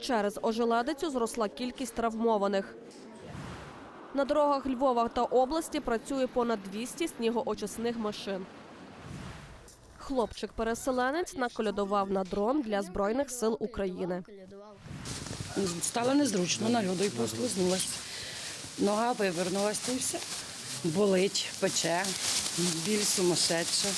Через ожеледицю зросла кількість травмованих. На дорогах Львова та області працює понад 200 снігоочисних машин. Хлопчик-переселенець наколядував на дрон для Збройних сил України. Стало незручно на льоду і послизнулась. Нога вивернулася й все. Болить, пече, біль сумасшедша.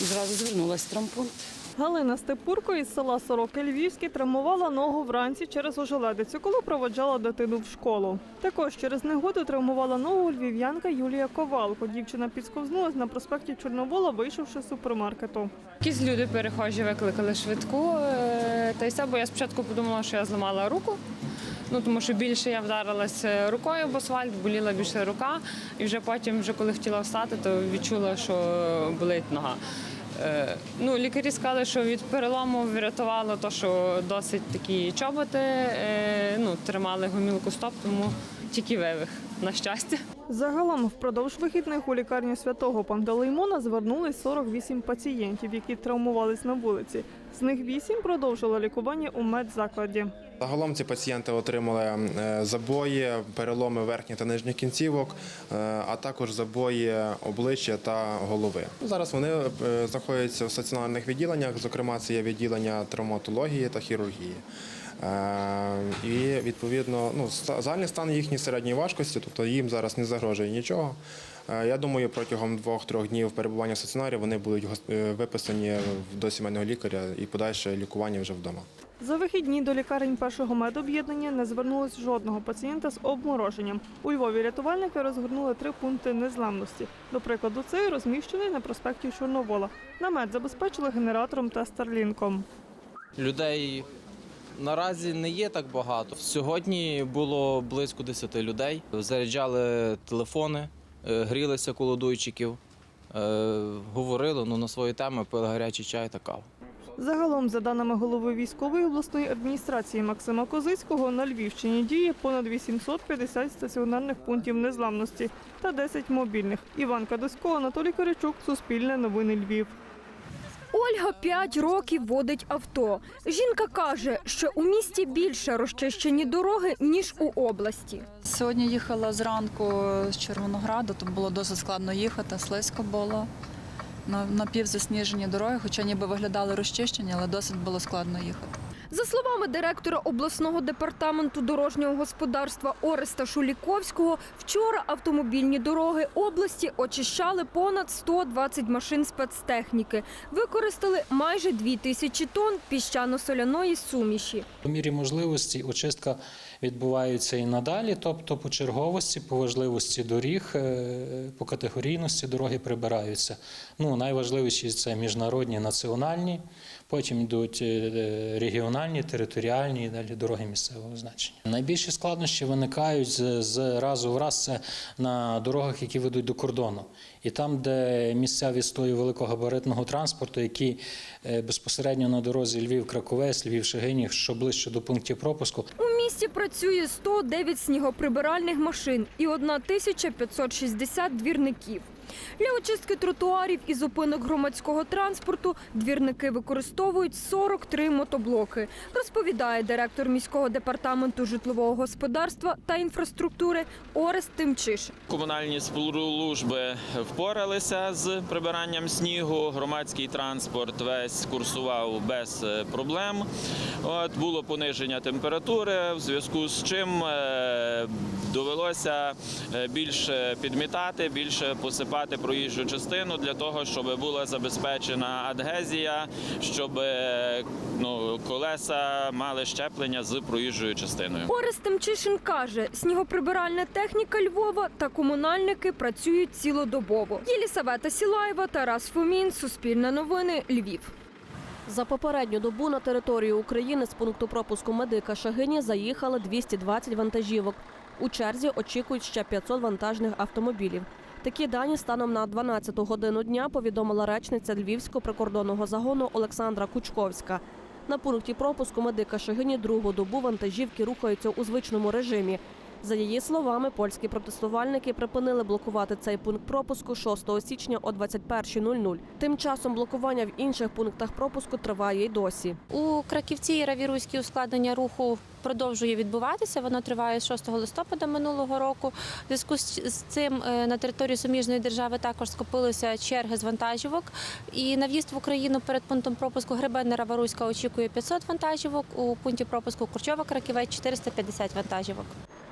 Зразу звернулася в травмпункт. Галина Степурко із села Сороки Львівський травмувала ногу вранці через ожеледицю, коли проводжала дитину в школу. Також через негоду травмувала ногу львів'янка Юлія Ковалко. Дівчина підсковзнулась на проспекті Чорновола, вийшовши з супермаркету. Якісь люди перехожі викликали швидку. е, Та й все, бо я спочатку подумала, що я зламала руку. Ну тому що більше я вдарилася рукою об асфальт, боліла більше рука. І вже потім, вже коли хотіла встати, то відчула, що болить нога. Е, Ну, лікарі сказали, що від перелому врятувало те, що досить такі чоботи, е, ну, тримали гомілку стоп, тому тільки вивих, на щастя. Загалом впродовж вихідних у лікарню святого Пантелеймона звернулись 48 пацієнтів, які травмувались на вулиці. З них 8 продовжили лікування у медзакладі. Загалом ці пацієнти отримали е, забої, переломи верхніх та нижніх кінцівок, е, а також забої обличчя та голови. Зараз вони е, знаходяться в стаціонарних відділеннях, зокрема, це є відділення травматології та хірургії. Е, І відповідно ну, загальний стан їхньої середньої важкості, тобто їм зараз не загрожує нічого. Е, Я думаю, протягом двох-трьох днів перебування в стаціонарі вони будуть е, виписані до сімейного лікаря і подальше лікування вже вдома. За вихідні до лікарень першого медоб'єднання не звернулось жодного пацієнта з обмороженням. У Львові рятувальники розгорнули три пункти незламності. До прикладу, цей розміщений на проспекті Чорновола. Намет забезпечили генератором та старлінком. Людей наразі не є так багато. Сьогодні було близько 10 людей. Заряджали телефони, е, грілися коло дуйчиків, е, говорили ну, на свої теми, пили гарячий чай та каву. Загалом, за даними голови військової обласної адміністрації Максима Козицького, на Львівщині діє понад 850 стаціонарних пунктів незламності та 10 мобільних. Іван Кадосько, Анатолій Коричук, Суспільне новини Львів. Ольга 5 років водить авто. Жінка каже, що у місті більше розчищені дороги, ніж у області. Сьогодні їхала зранку з Червонограду, то було досить складно їхати, слизько було. На напівзасніжені дороги, хоча ніби виглядали розчищені, але досить було складно їхати. За словами директора обласного департаменту дорожнього господарства Ореста Шуліковського, вчора автомобільні дороги області очищали понад 120 машин спецтехніки. Використали майже 2 тисячі тонн піщано-соляної суміші. По мірі можливості очистка відбувається і надалі, тобто по черговості, по важливості доріг, е, по категорійності дороги прибираються. Ну, найважливіші це міжнародні, національні, потім йдуть е, регіональні, територіальні і далі дороги місцевого значення. Найбільші складнощі виникають з, з разу в раз це на дорогах, які ведуть до кордону. І там, де місця відстою великогабаритного транспорту, які е, безпосередньо на дорозі Львів-Краковець, Львів-Шегинів, що ближче до пунктів пропуску, У місті працює 109 снігоприбиральних машин і 1560 двірників. Для очистки тротуарів і зупинок громадського транспорту двірники використовують 43 мотоблоки, розповідає директор міського департаменту житлового господарства та інфраструктури Орест Тимчиш. Комунальні служби впоралися з прибиранням снігу. Громадський транспорт весь курсував без е, проблем. От було пониження температури, в зв'язку з чим е, довелося е, більше підмітати, більше посипати проїжджу частину для того, щоб була забезпечена адгезія, щоб е, ну, колеса мали щеплення з проїжджою частиною. Орест Тимчишин каже, снігоприбиральна техніка Львова та комунальники працюють цілодобово. Єлісавета Сілаєва, Тарас Фомін, Суспільне новини, Львів. За попередню добу на територію України з пункту пропуску медика Шагині заїхали 220 вантажівок. У черзі очікують ще 500 вантажних автомобілів. Такі дані станом на 12 годину дня повідомила речниця Львівського прикордонного загону Олександра Кучковська. На пункті пропуску медика Шагині другу добу вантажівки рухаються у звичному режимі. За її словами, польські протестувальники припинили блокувати цей пункт пропуску 6 січня о 21.00. Тим часом блокування в інших пунктах пропуску триває й досі. У Краківці і Равіруській ускладнення руху продовжує відбуватися. Воно триває з 6 листопада минулого року. В зв'язку з цим е, на території суміжної держави також скопилися черги з вантажівок. І на в'їзд в Україну перед пунктом пропуску Гребенна Раваруська очікує 500 вантажівок. У пункті пропуску Курчова Краківець 450 вантажівок.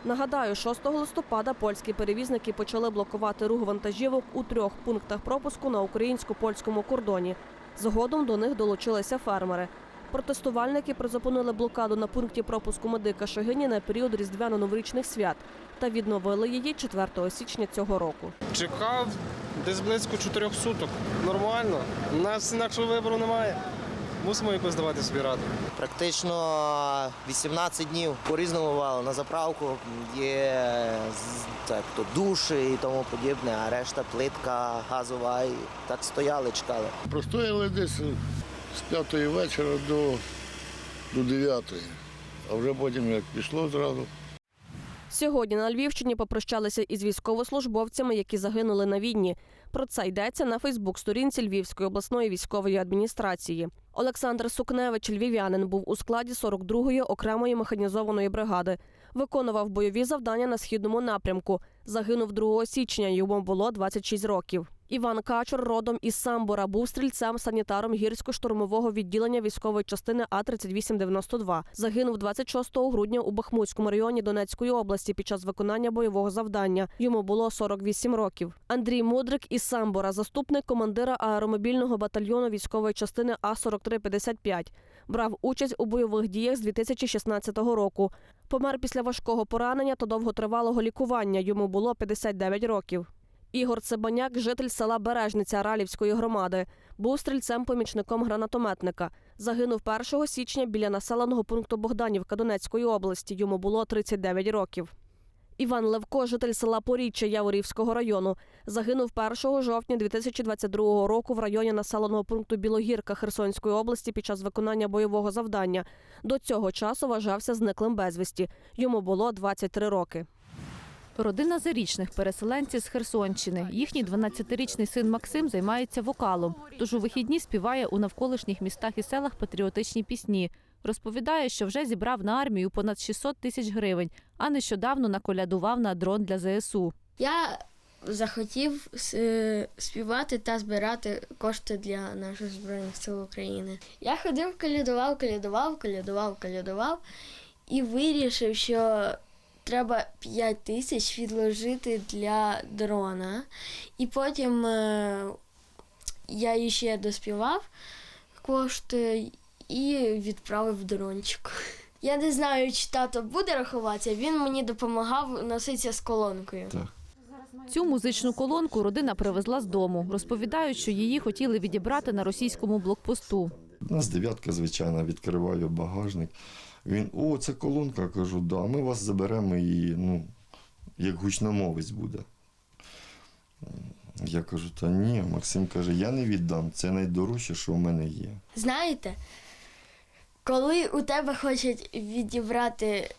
Нагадаю, 6 листопада польські перевізники почали блокувати рух вантажівок у трьох пунктах пропуску на українсько-польському кордоні. Згодом до них долучилися фермери. Протестувальники призупинили блокаду на пункті пропуску медика Шагині на період різдвяно-новорічних свят та відновили її 4 січня цього року. Чекав десь близько чотирьох суток. Нормально. У нас інакшого вибору немає. Мусимо якось давати собі раду. Практично 18 днів по-різному бувало. На заправку є так, то душі і тому подібне, а решта плитка газова. І так стояли, чекали. Простояли десь з п'ятої вечора до, до дев'ятої. А вже потім як пішло зразу. Сьогодні на Львівщині попрощалися із військовослужбовцями, які загинули на війні. Про це йдеться на Фейсбук-сторінці Львівської обласної військової адміністрації. Олександр Сукневич, львів'янин, був у складі 42-ї окремої механізованої бригади. Виконував бойові завдання на східному напрямку. Загинув 2 січня. Йому було 26 років. Іван Качур, родом із Самбора, був стрільцем-санітаром гірсько-штурмового відділення військової частини А 3892 Загинув 26 грудня у Бахмутському районі Донецької області під час виконання бойового завдання. Йому було 48 років. Андрій Мудрик із Самбора, заступник командира аеромобільного батальйону військової частини А 4355 Брав участь у бойових діях з 2016 року. Помер після важкого поранення та довготривалого лікування. Йому було 59 років. Ігор Цибаняк, житель села Бережниця Ралівської громади, був стрільцем-помічником гранатометника. Загинув 1 січня біля населеного пункту Богданівка Донецької області. Йому було 39 років. Іван Левко, житель села Поріччя Яворівського району, загинув 1 жовтня 2022 року в районі населеного пункту Білогірка Херсонської області під час виконання бойового завдання. До цього часу вважався зниклим безвісті. Йому було 23 роки. Родина зарічних переселенців з Херсонщини. Їхній 12-річний син Максим займається вокалом. Тож у вихідні співає у навколишніх містах і селах патріотичні пісні. Розповідає, що вже зібрав на армію понад 600 тисяч гривень, а нещодавно наколядував на дрон для ЗСУ. Я захотів е, співати та збирати кошти для наших збройних сил України. Я ходив, колядував, колядував, колядував, колядував і вирішив, що треба 5 тисяч відложити для дрона. І потім е, я ще доспівав кошти і відправив дрончик. Я не знаю, чи тато буде рахуватися. Він мені допомагав носитися з колонкою. Цю музичну колонку родина привезла з дому. Розповідають, що її хотіли відібрати на російському блокпосту. У нас дев'ятка, звичайно, відкриваю багажник. Він, о, це колонка, кажу, да, ми вас заберемо і, ну, як гучномовець буде. Я кажу, та ні, Максим каже, я не віддам, це найдорожче, що в мене є. Знаєте, коли у тебе хочуть відібрати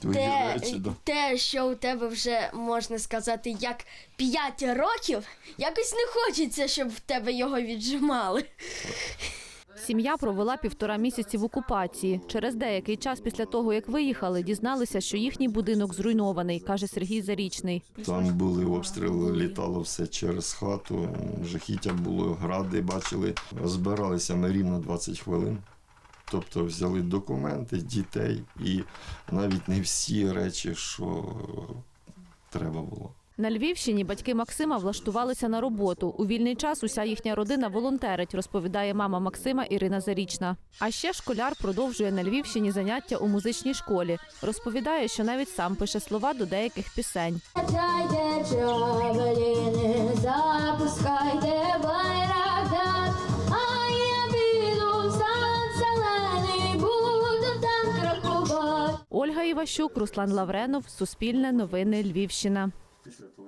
Твої те, речі, да. те, що у тебе вже можна сказати, як 5 років, якось не хочеться, щоб в тебе його віджимали. Сім'я провела півтора місяці в окупації. Через деякий час після того, як виїхали, дізналися, що їхній будинок зруйнований, каже Сергій Зарічний. Там були обстріли, літало все через хату, жахіття було, гради бачили. Збиралися ми рівно 20 хвилин. Тобто взяли документи, дітей і навіть не всі речі, що треба було. На Львівщині батьки Максима влаштувалися на роботу. У вільний час уся їхня родина волонтерить, розповідає мама Максима Ірина Зарічна. А ще школяр продовжує на Львівщині заняття у музичній школі. Розповідає, що навіть сам пише слова до деяких пісень. Запускайте. Ольга Іващук, Руслан Лавренов, Суспільне новини Львівщина. Teşekkür ederim.